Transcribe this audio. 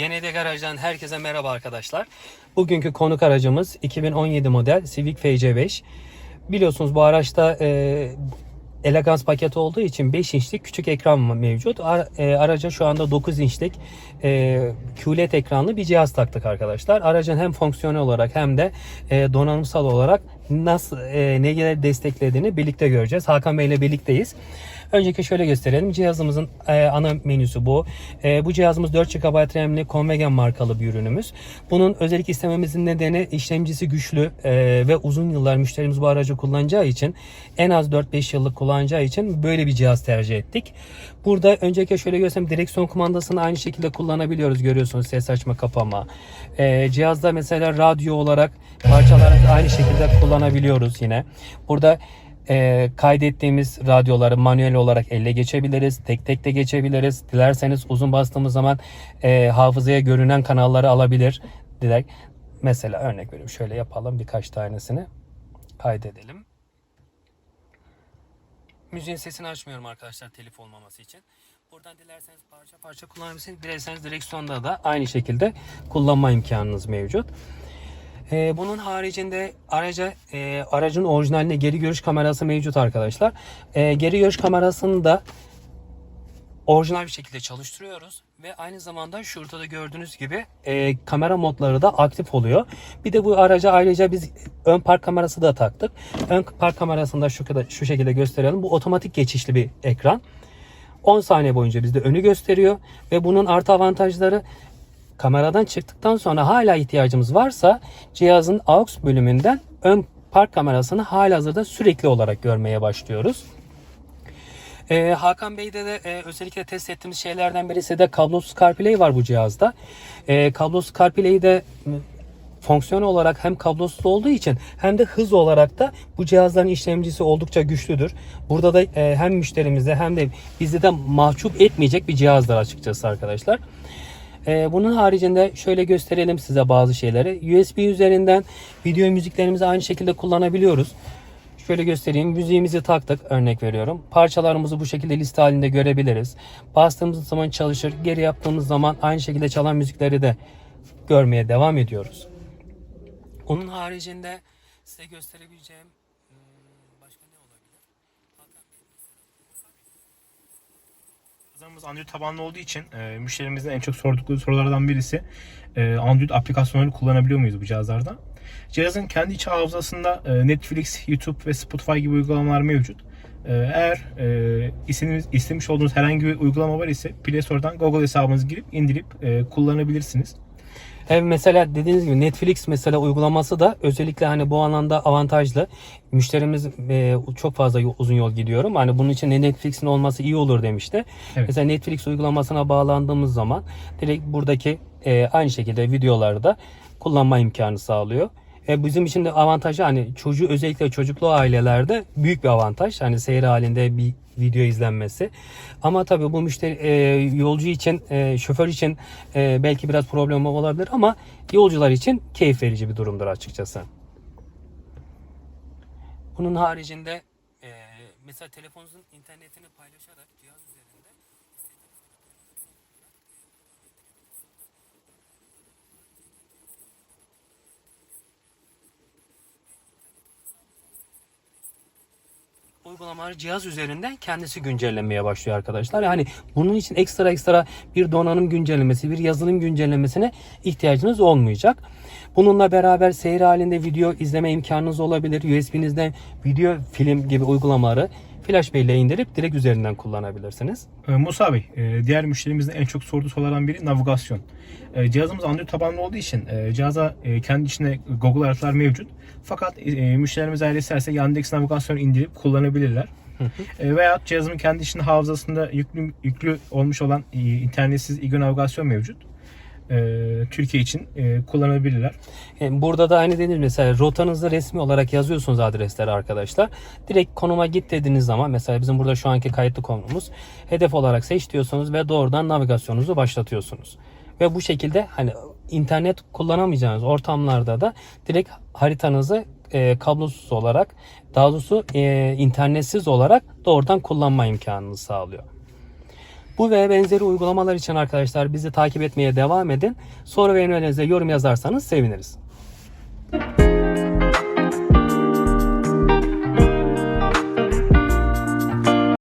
GND Garaj'dan herkese merhaba arkadaşlar. Bugünkü konuk aracımız 2017 model Civic FC5. Biliyorsunuz bu araçta e, elegans paketi olduğu için 5 inçlik küçük ekran mevcut. Ar- e, araca şu anda 9 inçlik e, QLED ekranlı bir cihaz taktık arkadaşlar. Aracın hem fonksiyonel olarak hem de e, donanımsal olarak nasıl e, neleri desteklediğini birlikte göreceğiz. Hakan Bey ile birlikteyiz. Önceki şöyle gösterelim. Cihazımızın e, ana menüsü bu. E, bu cihazımız 4 GB RAM'li Convegan markalı bir ürünümüz. Bunun özellik istememizin nedeni işlemcisi güçlü e, ve uzun yıllar müşterimiz bu aracı kullanacağı için en az 4-5 yıllık kullanacağı için böyle bir cihaz tercih ettik. Burada önceki şöyle göstereyim. Direksiyon kumandasını aynı şekilde kullanabiliyoruz. Görüyorsunuz ses açma kapama. E, cihazda mesela radyo olarak parçaları aynı şekilde kullanabiliyoruz yine. Burada e, kaydettiğimiz radyoları manuel olarak elle geçebiliriz. Tek tek de geçebiliriz. Dilerseniz uzun bastığımız zaman e, hafızaya görünen kanalları alabilir. Direkt mesela örnek veriyorum. Şöyle yapalım birkaç tanesini kaydedelim. Müziğin sesini açmıyorum arkadaşlar telif olmaması için. Buradan dilerseniz parça parça kullanabilirsiniz. Dilerseniz direksiyonda da aynı şekilde kullanma imkanınız mevcut. Ee, bunun haricinde araca e, aracın orijinalinde geri görüş kamerası mevcut arkadaşlar. Ee, geri görüş kamerasını da orijinal bir şekilde çalıştırıyoruz ve aynı zamanda şurada da gördüğünüz gibi e, kamera modları da aktif oluyor. Bir de bu araca ayrıca biz ön park kamerası da taktık. Ön park kamerasını da şu kadar şu şekilde gösterelim. Bu otomatik geçişli bir ekran. 10 saniye boyunca bizde önü gösteriyor ve bunun artı avantajları kameradan çıktıktan sonra hala ihtiyacımız varsa cihazın AUX bölümünden ön park kamerasını halihazırda sürekli olarak görmeye başlıyoruz. Ee, Hakan Bey'de de e, özellikle test ettiğimiz şeylerden birisi de kablosuz CarPlay var bu cihazda. E, kablosuz CarPlay'i de fonksiyon olarak hem kablosuz olduğu için hem de hız olarak da bu cihazların işlemcisi oldukça güçlüdür. Burada da e, hem müşterimize hem de bizi de mahcup etmeyecek bir cihazdır açıkçası arkadaşlar. Ee, bunun haricinde şöyle gösterelim size bazı şeyleri. USB üzerinden video müziklerimizi aynı şekilde kullanabiliyoruz. Şöyle göstereyim. Müziğimizi taktık örnek veriyorum. Parçalarımızı bu şekilde liste halinde görebiliriz. Bastığımız zaman çalışır. Geri yaptığımız zaman aynı şekilde çalan müzikleri de görmeye devam ediyoruz. Onun haricinde size gösterebileceğim Cihazlarımız Android tabanlı olduğu için e, müşterimizin en çok sordukları sorulardan birisi e, Android aplikasyonları kullanabiliyor muyuz bu cihazlarda? Cihazın kendi iç hafızasında e, Netflix, YouTube ve Spotify gibi uygulamalar mevcut. E, eğer e, istemiş, istemiş olduğunuz herhangi bir uygulama var ise Play Store'dan Google hesabınızı girip indirip e, kullanabilirsiniz. Hem mesela dediğiniz gibi Netflix mesela uygulaması da özellikle hani bu alanda avantajlı. Müşterimiz e, çok fazla uzun yol gidiyorum. Hani bunun için Netflix'in olması iyi olur demişti. Evet. Mesela Netflix uygulamasına bağlandığımız zaman direkt buradaki e, aynı şekilde videoları da kullanma imkanı sağlıyor. E, bizim için de avantajı hani çocuğu özellikle çocuklu ailelerde büyük bir avantaj. Hani seyir halinde bir video izlenmesi. Ama tabii bu müşteri e, yolcu için, e, şoför için e, belki biraz problem olabilir ama yolcular için keyif verici bir durumdur açıkçası. Bunun haricinde e, mesela telefonunuzun internetini paylaşarak cihaz üzerinde uygulamaları cihaz üzerinden kendisi güncellemeye başlıyor arkadaşlar. Yani bunun için ekstra ekstra bir donanım güncellemesi, bir yazılım güncellemesine ihtiyacınız olmayacak. Bununla beraber seyir halinde video izleme imkanınız olabilir. USB'nizden video film gibi uygulamaları Flash Bey ile indirip direkt üzerinden kullanabilirsiniz. E, Musa Bey, e, diğer müşterimizin en çok sorduğu sorulardan biri navigasyon. E, Cihazımız Android tabanlı olduğu için e, cihaza e, kendi içinde Google haritalar mevcut. Fakat e, müşterimiz eğer isterse Yandex navigasyonu indirip kullanabilirler. E, Veya cihazımın kendi içinde hafızasında yüklü, yüklü olmuş olan e, internetsiz İGÖ navigasyon mevcut. E, Türkiye için e, kullanabilirler. E, burada da aynı dediğiniz mesela rotanızı resmi olarak yazıyorsunuz adresleri arkadaşlar. Direkt konuma git dediğiniz zaman mesela bizim burada şu anki kayıtlı konumuz hedef olarak seç diyorsunuz ve doğrudan navigasyonunuzu başlatıyorsunuz. Ve bu şekilde hani internet kullanamayacağınız ortamlarda da direkt haritanızı e, kablosuz olarak daha doğrusu e, internetsiz olarak doğrudan kullanma imkanını sağlıyor. Bu ve benzeri uygulamalar için arkadaşlar bizi takip etmeye devam edin. Soru ve önerilerinize yorum yazarsanız seviniriz.